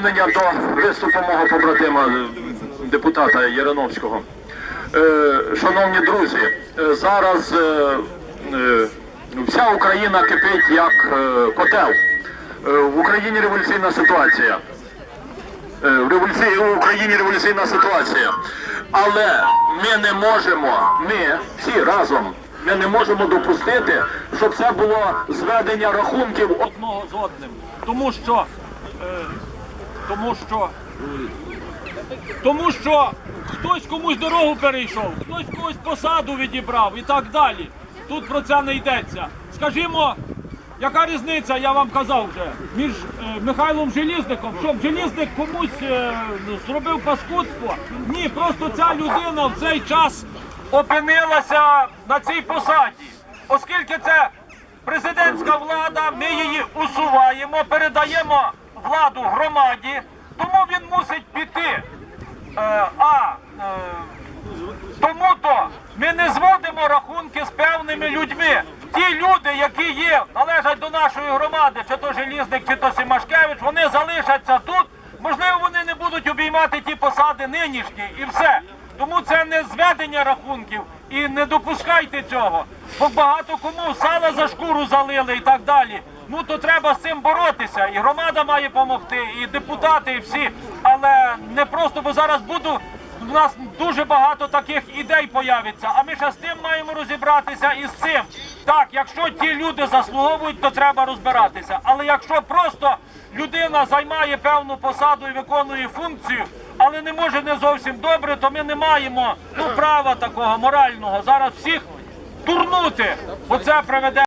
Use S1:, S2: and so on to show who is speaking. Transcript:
S1: доповнення до виступу мого побратима е, депутата Яриновського. Е, Шановні друзі, е, зараз вся Україна кипить як котел. В Україні революційна ситуація. В революції в Україні революційна ситуація. Але ми не можемо, ми всі разом, ми не можемо допустити, щоб це було зведення рахунків
S2: одного з одним. Тому що, тому що, тому що хтось комусь дорогу перейшов, хтось когось посаду відібрав і так далі. Тут про це не йдеться. Скажімо, яка різниця, я вам казав вже, між е, Михайлом Желізником, щоб Желізник комусь е, зробив паскудство. Ні, просто ця людина в цей час опинилася на цій посаді. Оскільки це президентська влада, ми її усуваємо, передаємо владу громаді, тому він мусить піти. Е, а е, тому то ми не зводимо рахунки з певними людьми. Ті люди, які є, належать до нашої громади, чи то Желізник, чи то Симашкевич, вони залишаться тут. Можливо, вони не будуть обіймати ті посади нинішні і все. Тому це не зведення рахунків і не допускайте цього. Бо багато кому сала за шкуру залили і так далі. Ну то треба з цим боротися. І громада має допомогти, і депутати, і всі. Але не просто, бо зараз буду. У нас дуже багато таких ідей появиться, а ми ще з тим маємо розібратися і з цим. Так, якщо ті люди заслуговують, то треба розбиратися. Але якщо просто людина займає певну посаду і виконує функцію, але не може не зовсім добре, то ми не маємо ну, права такого морального зараз всіх турнути, бо це приведе.